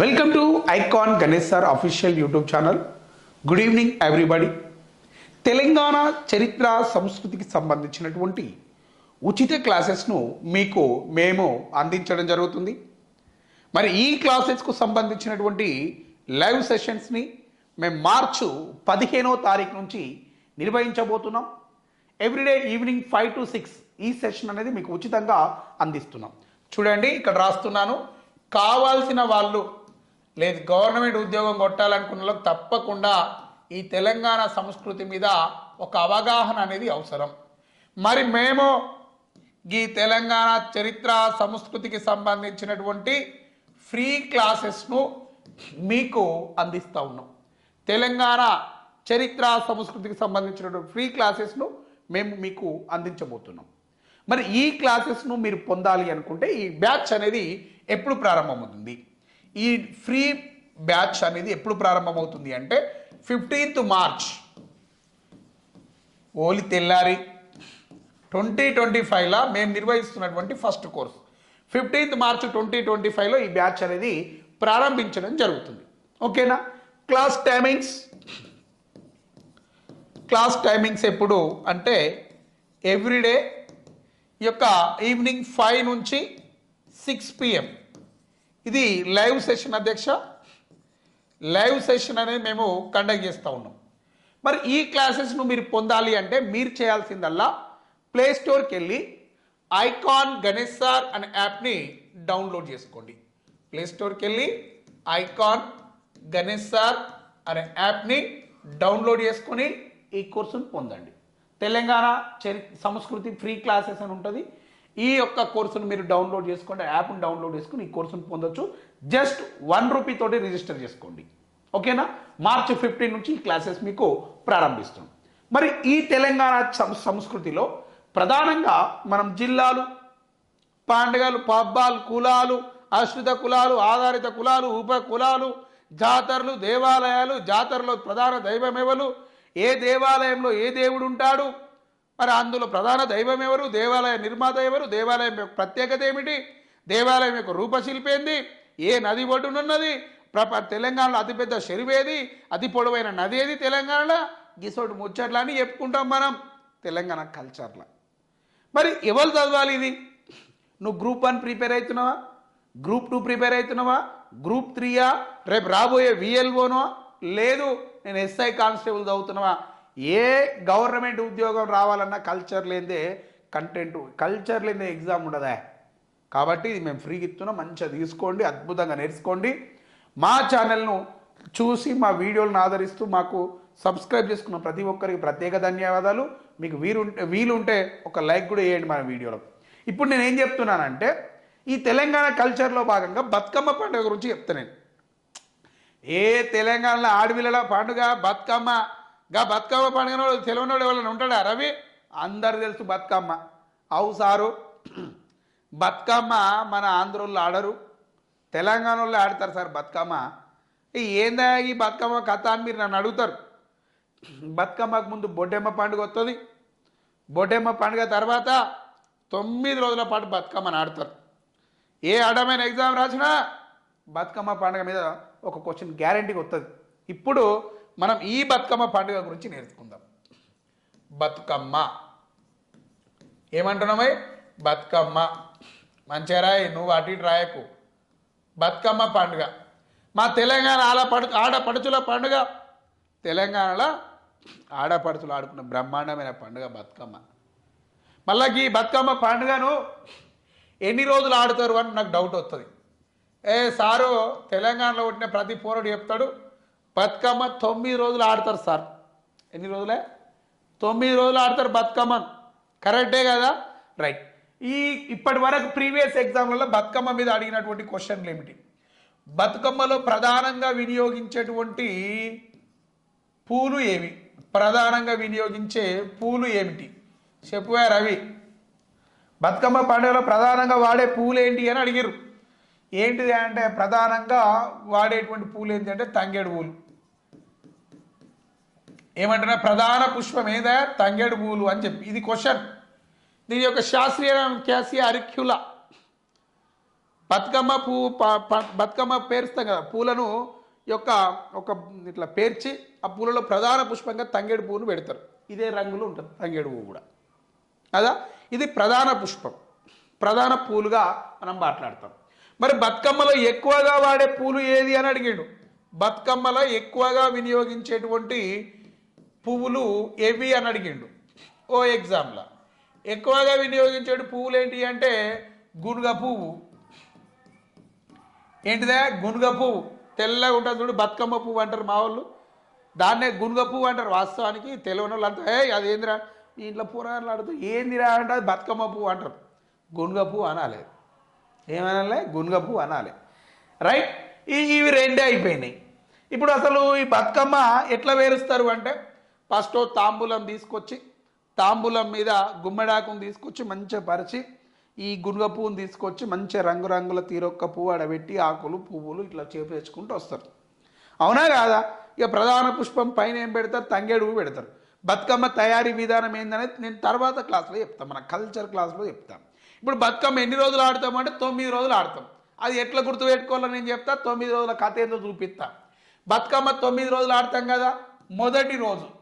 Welcome to icon Ganesh sir official YouTube channel good evening everybody Telangana చరిత్ర సంస్కృతికి సంబంధించినటువంటి ఉచిత క్లాసెస్ను మీకు మేము అందించడం జరుగుతుంది. మరి ఈ క్లాసెస్కు సంబంధించినటువంటి లైవ్ సెషన్స్ని మేము మార్చు పదిహేనో తారీఖు నుంచి నిర్వహించబోతున్నాం. Everyday evening five to six ఈ సెషన్ అనేది మీకు ఉచితంగా అందిస్తున్నాం. చూడండి ఇక్కడ రాస్తున్నాను. కావాల్సిన వాళ్ళు లేదు గవర్నమెంట్ ఉద్యోగం కొట్టాలనుకున్న తప్పకుండా ఈ తెలంగాణ సంస్కృతి మీద ఒక అవగాహన అనేది అవసరం. మరి మేము ఈ తెలంగాణ చరిత్ర సంస్కృతికి సంబంధించినటువంటి ఫ్రీ క్లాసెస్ను మీకు అందిస్తూ ఉన్నాం. తెలంగాణ చరిత్ర సంస్కృతికి సంబంధించినటువంటి ఫ్రీ క్లాసెస్ను మేము మీకు అందించబోతున్నాం. మరి ఈ క్లాసెస్ను మీరు పొందాలి అనుకుంటే ఈ బ్యాచ్ అనేది ఎప్పుడు ప్రారంభమవుతుంది? ఈ ఫ్రీ బ్యాచ్ అనేది ఎప్పుడు ప్రారంభమవుతుంది అంటే ఫిఫ్టీన్త్ మార్చ్. ఓలి తెల్లారి ట్వంటీ ట్వంటీ ఫైవ్లో మేము నిర్వహిస్తున్నటువంటి first course. Fifteenth March twenty twenty ఫైవ్లో ఈ బ్యాచ్ అనేది ప్రారంభించడం జరుగుతుంది. ఓకేనా? Class timings. క్లాస్ టైమింగ్స్ ఎప్పుడు అంటే ఎవ్రీడే యొక్క ఈవినింగ్ ఫైవ్ నుంచి సిక్స్ పిఎం. ఇది లైవ్ సెషన్ అధ్యక్ష. లైవ్ సెషన్ అనేది మేము కండక్ట్ చేస్తూ ఉన్నాం. మరి ఈ క్లాసెస్ను మీరు పొందాలి అంటే మీరు చేయాల్సిందల్లా ప్లే స్టోర్కి వెళ్ళి ఐకాన్ గణేష్ సార్ అనే యాప్ని డౌన్లోడ్ చేసుకోండి. ప్లే స్టోర్కి వెళ్ళి ఐకాన్ గణేష్ సార్ అనే యాప్ని డౌన్లోడ్ చేసుకొని ఈ కోర్సును పొందండి. తెలంగాణ చరి సంస్కృతి ఫ్రీ క్లాసెస్ అని ఉంటుంది. ఈ యొక్క కోర్సును మీరు డౌన్లోడ్ చేసుకోండి యాప్ను డౌన్లోడ్ చేసుకుని ఈ కోర్సును పొందొచ్చు. జస్ట్ వన్ రూపీ తోటి రిజిస్టర్ చేసుకోండి. ఓకేనా? మార్చ్ ఫిఫ్టీన్ నుంచి ఈ క్లాసెస్ మీకు ప్రారంభిస్తాం. మరి ఈ తెలంగాణ సం- సంస్కృతిలో ప్రధానంగా మనం జిల్లాలు పండుగలు పబ్బాలు కులాలు ఆశ్రిత కులాలు ఆధారిత కులాలు ఉప కులాలు జాతరలు దేవాలయాలు జాతరలో ప్రధాన దైవం ఎవరు ఏ దేవాలయంలో ఏ దేవుడు ఉంటాడు? మరి అందులో ప్రధాన దైవం ఎవరు? దేవాలయ నిర్మాత ఎవరు? దేవాలయం యొక్క ప్రత్యేకత ఏమిటి? దేవాలయం యొక్క రూపశిల్పి ఏంది? ఏ నది ఒడ్డునున్నది? ప్రప తెలంగాణలో అతిపెద్ద చెరువు ఏది? అతి పొడవైన నది ఏది తెలంగాణలో? గిసోటి ముచ్చట్ల అని చెప్పుకుంటాం మనం. తెలంగాణ కల్చర్లో మరి ఎవరు చదవాలి ఇది? నువ్వు గ్రూప్ వన్ ప్రిపేర్ అవుతున్నావా? గ్రూప్ టూ ప్రిపేర్ అవుతున్నావా? గ్రూప్ త్రీయా రేపు రాబోయే విఎల్ఓనో లేదు నేను ఎస్ఐ కానిస్టేబుల్ చదువుతున్నావా? ఏ గవర్నమెంట్ ఉద్యోగం రావాలన్నా కల్చర్ లేదే కంటెంట్ కల్చర్ లేదే ఎగ్జామ్ ఉండదా? కాబట్టి ఇది మేము ఫ్రీగా ఇస్తున్నాం మంచిగా తీసుకోండి అద్భుతంగా నేర్చుకోండి. మా ఛానల్ను చూసి మా వీడియోలను ఆదరిస్తూ మాకు సబ్స్క్రైబ్ చేసుకున్న ప్రతి ఒక్కరికి ప్రత్యేక ధన్యవాదాలు. మీకు వీరుంటే వీలుంటే ఒక లైక్ కూడా వేయండి మన వీడియోలో ఇప్పుడు నేను ఏం చెప్తున్నానంటే ఈ తెలంగాణ కల్చర్లో భాగంగా బతుకమ్మ పండుగ గురించి చెప్తా నేను. ఏ తెలంగాణలో ఆడపిల్లల పండుగ బతుకమ్మ? గా బతుకమ్మ పండుగ తెలియనోడు ఎవరైనా ఉంటాడా రవి? అందరు తెలుసు బతుకమ్మ. అవు సారు బతుకమ్మ మన ఆంధ్రోళ్ళు ఆడరు. తెలంగాణ వాళ్ళు ఆడతారు సార్ బతుకమ్మ. ఏందా ఈ బతుకమ్మ కథ అని మీరు నన్ను అడుగుతారు. బతుకమ్మకు ముందు బొడ్డెమ్మ పండుగ వస్తుంది బొడ్డెమ్మ పండుగ తర్వాత తొమ్మిది రోజుల పాటు బతుకమ్మని ఆడతారు. ఏ అడమైన ఎగ్జామ్ రాసినా బతుకమ్మ పండుగ మీద ఒక క్వశ్చన్ గ్యారంటీగా వస్తుంది ఇప్పుడు మనం ఈ బతుకమ్మ పండుగ గురించి నేర్చుకుందాం. బతుకమ్మ. ఏమంటున్నామే బతుకమ్మ. మంచిగా రాయి నువ్వు అటు ఇటు రాయకు. బతుకమ్మ పండుగ. మా తెలంగాణ ఆడపడు ఆడపడుచుల పండుగ. తెలంగాణలో ఆడపడుచులు ఆడుకున్న బ్రహ్మాండమైన పండుగ బతుకమ్మ. మళ్ళీ ఈ బతుకమ్మ పండుగను ఎన్ని రోజులు ఆడుతారు అని నాకు డౌట్ వస్తుంది ఏ సారు తెలంగాణలో పుట్టిన ప్రతి పోరుడు చెప్తాడు బతుకమ్మ తొమ్మిది రోజులు ఆడతారు సార్. ఎన్ని రోజులే? తొమ్మిది రోజులు ఆడతారు బతుకమ్మ కరెక్టే కదా? రైట్ ఈ ఇప్పటి వరకు ప్రీవియస్ ఎగ్జామ్లలో బతుకమ్మ మీద అడిగినటువంటి క్వశ్చన్లు ఏమిటి? బతుకమ్మలో ప్రధానంగా వినియోగించేటువంటి పూలు ఏవి? ప్రధానంగా వినియోగించే పూలు ఏమిటి? చెప్పువా రవి. బతుకమ్మ పండుగలో ప్రధానంగా వాడే పూలు ఏంటి అని అడిగారు ఏంటిది అంటే ప్రధానంగా వాడేటువంటి పూలు ఏంటి అంటే తంగేడు పూలు. ఏమంటారా ప్రధాన పుష్పం ఏదా? తంగేడు పూలు అని చెప్పి. ఇది క్వశ్చన్. దీని యొక్క శాస్త్రీయ క్యాసి క్యాసియా బతుకమ్మ పువ్వు ప- ప- బతుకమ్మ పేరుస్తాం కదా పూలను యొక్క ఒక ఇట్లా పేర్చి ఆ పూలలో ప్రధాన పుష్పంగా తంగేడు పువ్వును పెడతారు. ఇదే రంగులో ఉంటుంది తంగేడు పువ్వు కూడా. కదా? ఇది ప్రధాన పుష్పం. ప్రధాన పూలుగా మనం మాట్లాడతాం. మరి బతుకమ్మలో ఎక్కువగా వాడే పూలు ఏది అని అడిగాడు? బతుకమ్మలో ఎక్కువగా వినియోగించేటువంటి పువ్వులు ఏవి అని అడిగిండు. ఓ ఎగ్జామ్లో. ఎక్కువగా వినియోగించేడు పువ్వులు ఏంటి అంటే గునుగ పువ్వు. ఏంటిదే? గునుగ పువ్వు. తెల్లగా ఉంటుంది చూడు బతుకమ్మ పువ్వు అంటారు మా వాళ్ళు. దాన్నే గునుగ పువ్వు అంటారు వాస్తవానికి. తెలియని వాళ్ళు అంతా ఏ అదేందిరా మీ ఇంట్లో పురాణాలు ఆడుతూ ఏందిరా అంటే అది బతుకమ్మ పువ్వు అంటారు. గునుగ పువ్వు అనాలి. ఏమనాలి? గునుగ పువ్వు అనాలి. రైట్? ఈ ఇవి రెండే అయిపోయినాయి. ఇప్పుడు అసలు ఈ బతుకమ్మ ఎట్లా వేరుస్తారు అంటే ఫస్ట్ తాంబూలం తీసుకొచ్చి తాంబూలం మీద గుమ్మడాకును తీసుకొచ్చి మంచిగా పరిచి ఈ గునుగ పువ్వును తీసుకొచ్చి మంచిగా రంగురంగుల తీరొక్క పువ్వు ఆడబెట్టి ఆకులు పువ్వులు ఇట్లా చేపేసుకుంటూ వస్తారు. అవునా కాదా? ఇక ప్రధాన పుష్పం పైన ఏం పెడతారు? తంగేడు పెడతారు. బతుకమ్మ తయారీ విధానం ఏందనేది నేను తర్వాత క్లాస్లో చెప్తాను. మన కల్చర్ క్లాస్లో చెప్తాను. ఇప్పుడు బతుకమ్మ ఎన్ని రోజులు ఆడతామంటే తొమ్మిది రోజులు ఆడతాం. అది ఎట్లా గుర్తుపెట్టుకోవాలో నేను చెప్తా. తొమ్మిది రోజుల కథ ఏందో చూపిస్తా. బతుకమ్మ తొమ్మిది రోజులు ఆడతాం కదా? మొదటి రోజు.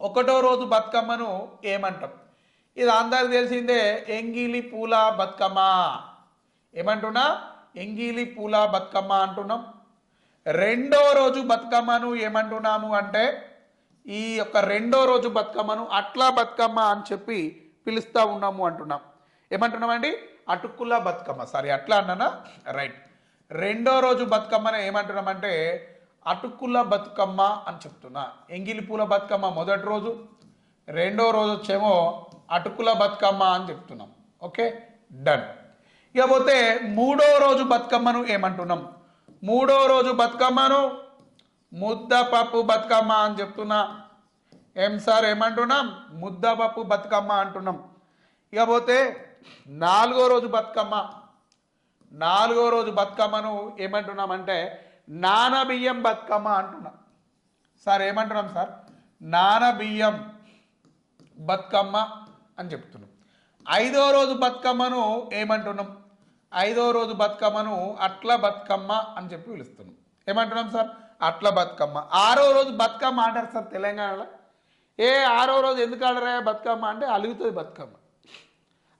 ఒకటో రోజు బతుకమ్మను ఏమంటాం? ఇది అందరికి తెలిసిందే ఎంగిలి పూల బతుకమ్మ. ఏమంటున్నా? ఎంగిలి పూల బతుకమ్మ అంటున్నాం. రెండో రోజు బతుకమ్మను ఏమంటున్నాము అంటే ఈ యొక్క రెండో రోజు బతుకమ్మను అట్లా బతుకమ్మ అని చెప్పి పిలుస్తూ ఉన్నాము అంటున్నాం. ఏమంటున్నామండి? అటుకుల బతుకమ్మ. సారీ అట్లా అన్నానా? రైట్. రెండో రోజు బతుకమ్మను ఏమంటున్నామంటే అటుకుల బతుకమ్మ అని చెప్తున్నా. ఎంగిలి పూల బతుకమ్మ మొదటి రోజు రెండో రోజు వచ్చేమో అటుకుల బతుకమ్మ అని చెప్తున్నాం. ఓకే? డన్ ఇకపోతే మూడో రోజు బతుకమ్మను ఏమంటున్నాం? మూడో రోజు బతుకమ్మను ముద్దపప్పు బతుకమ్మ అని చెప్తున్నా. ఏం సార్ ఏమంటున్నాం? ముద్దపప్పు బతుకమ్మ అంటున్నాం. ఇకపోతే నాలుగో రోజు బతుకమ్మ నాలుగో రోజు బతుకమ్మను ఏమంటున్నామంటే నానబియ్యం బతుకమ్మ అంటున్నాం. సార్ ఏమంటున్నాం సార్? నానబియ్యం బతుకమ్మ అని చెప్తున్నాం. ఐదో రోజు బతుకమ్మను ఏమంటున్నాం? ఐదో రోజు బతుకమ్మను అట్ల బతుకమ్మ అని చెప్పి పిలుస్తున్నాం. ఏమంటున్నాం సార్? అట్ల బతుకమ్మ. ఆరో రోజు బతుకమ్మ అంటారు సార్ తెలంగాణలో. ఏ ఆరో రోజు ఎందుకు ఆడరా బతుకమ్మ అంటే అలుగుతుంది బతుకమ్మ.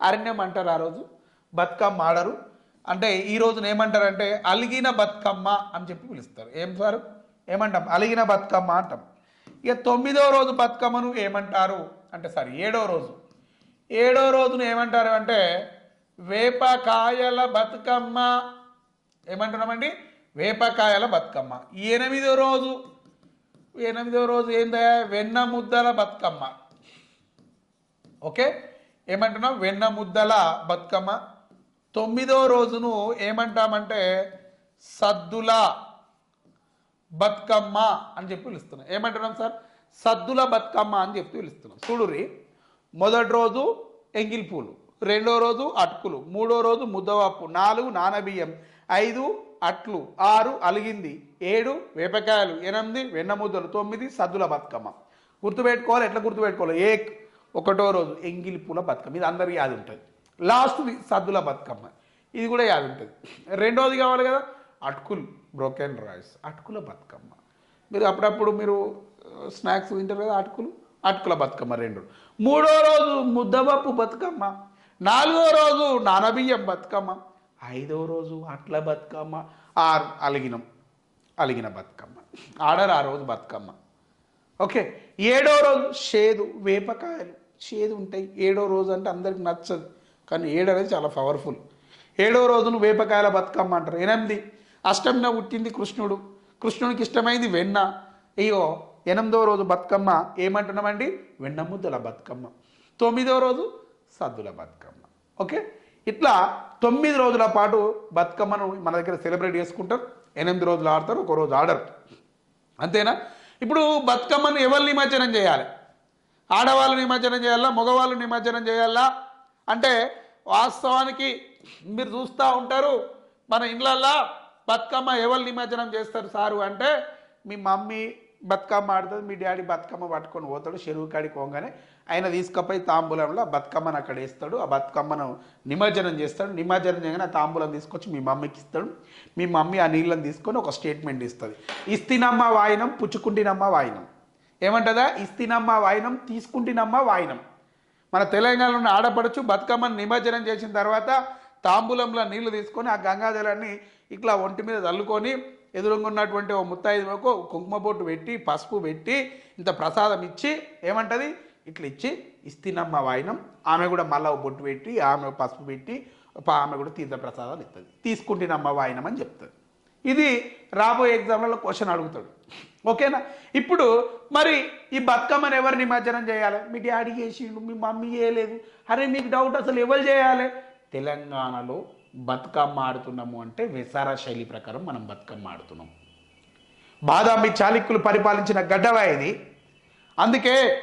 అరణ్యం అంటారు ఆ రోజు. బతుకమ్మ ఆడరు. అంటే ఈ రోజున ఏమంటారంటే అలిగిన బతుకమ్మ అని చెప్పి పిలుస్తారు. ఏం సార్? ఏమంటాం? అలిగిన బతుకమ్మ అంటాం. ఇక తొమ్మిదో రోజు బతుకమ్మను ఏమంటారు? అంటే సారీ ఏడో రోజు. ఏడో రోజును ఏమంటారు అంటే వేపకాయల బతుకమ్మ ఏమంటున్నామండి? వేపకాయల బతుకమ్మ ఎనిమిదో రోజు ఎనిమిదో రోజు ఏందా? వెన్న ముద్దల బతుకమ్మ ఓకే? ఏమంటున్నాం? వెన్న ముద్దల బతుకమ్మ తొమ్మిదో రోజును ఏమంటామంటే సద్దుల బతుకమ్మ అని చెప్పి పిలుస్తున్నాం. ఏమంటున్నాం సార్? సద్దుల బతుకమ్మ అని చెప్పి పిలుస్తున్నాం. చూడురి మొదటి రోజు ఎంగిల్ పూలు రెండో రోజు అటుకులు మూడో రోజు ముద్దవాపు నాలుగు నానబియ్యం ఐదు అట్లు ఆరు అలిగింది ఏడు వేపకాయలు ఎనిమిది వెన్న ముద్దలు తొమ్మిది సద్దుల బతుకమ్మ. గుర్తుపెట్టుకోవాలి? ఎట్లా గుర్తుపెట్టుకోవాలి? ఏక్ ఒకటో రోజు ఎంగిలి పూల బతుకమ్మ. ఇది అందరికీ యాది ఉంటుంది లాస్ట్ది సద్దుల బతుకమ్మ. ఇది కూడా యాది ఉంటుంది. రెండోది కావాలి కదా అటుకులు బ్రోకెన్ రైస్ అటుకుల బతుకమ్మ. మీరు అప్పుడప్పుడు మీరు uh, స్నాక్స్ తింటారు కదా అటుకులు అటుకుల బతుకమ్మ రెండు. మూడో రోజు ముద్దపప్పు బతుకమ్మ నాలుగో రోజు నానబియ్యం బతుకమ్మ ఐదో రోజు అట్ల బతుకమ్మ ఆరు అలిగినం అలిగిన బతుకమ్మ. ఆర్డర్ ఆ రోజు బతుకమ్మ. ఓకే ఏడో రోజు షేదు వేపకాయలు షేదు ఉంటాయి. ఏడో రోజు అంటే అందరికి నచ్చదు. కానీ ఏడు అనేది చాలా పవర్ఫుల్ ఏడవ రోజును వేపకాయల బతుకమ్మ అంటారు. ఎనిమిది. అష్టమిన పుట్టింది కృష్ణుడు. కృష్ణుడికి ఇష్టమైంది వెన్న. అయ్యో ఎనిమిదవ రోజు బతుకమ్మ ఏమంటున్నామండి? వెన్న ముద్దల బతుకమ్మ. తొమ్మిదవ రోజు సద్దుల బతుకమ్మ. ఓకే? ఇట్లా తొమ్మిది రోజుల పాటు బతుకమ్మను మన దగ్గర సెలబ్రేట్ చేసుకుంటారు. ఎనిమిది రోజులు ఆడతారు ఒక రోజు ఆడరు. అంతేనా? ఇప్పుడు బతుకమ్మను ఎవరు నిమజ్జనం చేయాలి? ఆడవాళ్ళు నిమజ్జనం చేయాలా? మగవాళ్ళు నిమజ్జనం చేయాలా? అంటే వాస్తవానికి మీరు చూస్తూ ఉంటారు మన ఇళ్ళల్లో బతుకమ్మ ఎవరు నిమజ్జనం చేస్తారు సారు అంటే మీ మమ్మీ బతుకమ్మ ఆడుతుంది మీ డాడీ బతుకమ్మ పట్టుకొని పోతాడు చెరువు కాడికి పోగానే ఆయన తీసుకుపోయి తాంబూలంలో బతుకమ్మను అక్కడ వేస్తాడు ఆ బతుకమ్మను నిమజ్జనం చేస్తాడు నిమజ్జనం చేయగానే ఆ తాంబూలం తీసుకొచ్చి మీ మమ్మీకి ఇస్తాడు మీ మమ్మీ ఆ నీళ్ళని తీసుకొని ఒక స్టేట్మెంట్ ఇస్తుంది. ఇస్తినమ్మ వాయినం పుచ్చుకుంటినమ్మ వాయినం. ఏమంటదా? ఇస్తినమ్మ వాయినం తీసుకుంటినమ్మ వాయినం. మన తెలంగాణలోని ఆడపడుచు బతుకమ్మను నిమజ్జనం చేసిన తర్వాత తాంబూలంలో నీళ్ళు తీసుకొని ఆ గంగాజలాన్ని ఇట్లా ఒంటి మీద చల్లుకొని ఎదురుంగున్నటువంటి ఓ ముత్తైదువకు కుంకుమ బొట్టు పెట్టి పసుపు పెట్టి ఇంత ప్రసాదం ఇచ్చి ఏమంటది? ఇట్లా ఇచ్చి ఇస్తినమ్మ వాయినం. ఆమె కూడా మళ్ళా బొట్టు పెట్టి ఆమె పసుపు పెట్టి ఆమె కూడా తీర్థ ప్రసాదాలు ఇస్తుంది తీసుకుంటేనమ్మ వాయినం అని చెప్తుంది. ఇది రాబోయే ఎగ్జామ్లలో క్వశ్చన్ అడుగుతాడు. ఓకేనా? ఇప్పుడు మరి ఈ బతుకమ్మని ఎవరు నిమజ్జనం చేయాలి? మీ డాడీ చేసిండు మీ మమ్మీ చేయలేదు. అరే మీకు డౌట్ అసలు ఎవరు చేయాలి? తెలంగాణలో బతుకమ్మ ఆడుతున్నాము అంటే విసార శైలి ప్రకారం మనం బతుకమ్మ ఆడుతున్నాం. బాదామి చాళుక్యులు పరిపాలించిన గడ్డవా ఇది? అందుకే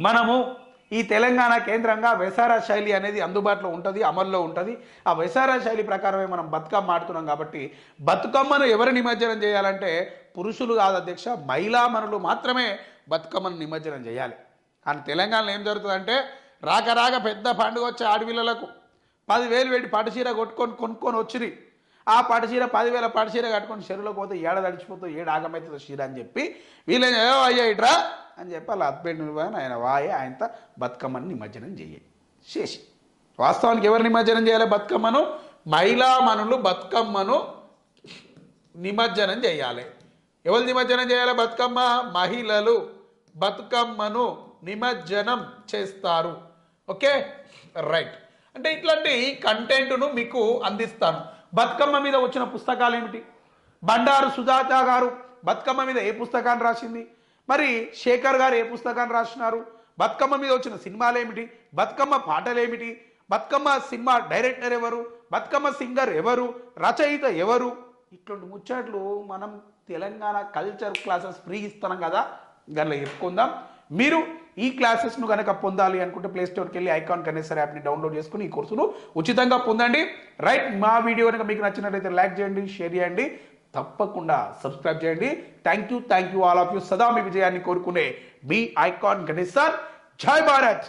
మనము ఈ తెలంగాణ కేంద్రంగా వెసారా శైలి అనేది అందుబాటులో ఉంటుంది అమల్లో ఉంటుంది. ఆ వెసారా శైలి ప్రకారమే మనం బతుకమ్మ ఆడుతున్నాం కాబట్టి బతుకమ్మను ఎవరు నిమజ్జనం చేయాలంటే పురుషులు కాదు అధ్యక్ష మహిళామణులు మాత్రమే బతుకమ్మను నిమజ్జనం చేయాలి. కానీ తెలంగాణలో ఏం జరుగుతుందంటే రాక రాక పెద్ద పండుగ వచ్చే ఆడపిల్లలకు పదివేలు పెట్టి పట్టుచీర కొట్టుకొని కొనుక్కొని వచ్చినాయి ఆ పట్టుచీర పదివేల పట్టుచీర కట్టుకొని చెరువులోకి పోతే ఏడ తడిచిపోతే ఏడు ఆగమవుతుందో చీర అని చెప్పి వీళ్ళని ఏ అయ్యా ఇట్రా అని చెప్పి వాళ్ళ హస్బెండ్ ఆయన వాయి ఆయనతో బతుకమ్మని నిమజ్జనం చేయాలి చేసి వాస్తవానికి ఎవరు నిమజ్జనం చేయాలి? బతుకమ్మను? మహిళామణులు బతుకమ్మను నిమజ్జనం చేయాలి. ఎవరు నిమజ్జనం చేయాలి? బతుకమ్మ? మహిళలు బతుకమ్మను నిమజ్జనం చేస్తారు. ఓకే? రైట్. అంటే ఇట్లాంటి కంటెంట్ను మీకు అందిస్తాను. బతుకమ్మ మీద వచ్చిన పుస్తకాలు ఏమిటి బండారు సుజాత గారు బతుకమ్మ మీద ఏ పుస్తకాన్ని రాసింది? మరి శేఖర్ గారు ఏ పుస్తకాన్ని రాసినారు? బతుకమ్మ మీద వచ్చిన సినిమాలు ఏమిటి బతుకమ్మ పాటలు ఏమిటి బతుకమ్మ సినిమా డైరెక్టర్ ఎవరు? బతుకమ్మ సింగర్ ఎవరు? రచయిత ఎవరు? ఇట్లాంటి ముచ్చట్లు మనం తెలంగాణ కల్చర్ క్లాసెస్ ఫ్రీ ఇస్తున్నాం కదా. దానిలో చెప్పుకుందాం. మీరు ఈ క్లాసెస్ను కనుక పొందాలి అనుకుంటే ప్లే స్టోర్కి వెళ్ళి ఐకాన్ కనేసర్ యాప్ని డౌన్లోడ్ చేసుకుని ఈ కోర్సును ఉచితంగా పొందండి. రైట్ మా వీడియో కనుక మీకు నచ్చినట్లయితే లైక్ చేయండి షేర్ చేయండి. తప్పకుండా సబ్స్క్రైబ్ చేయండి. Thank you thank you all of you సదా మీ విజయాన్ని కోరుకునే మీ ఐకాన్ గణేష్ సార్ జై భారత్!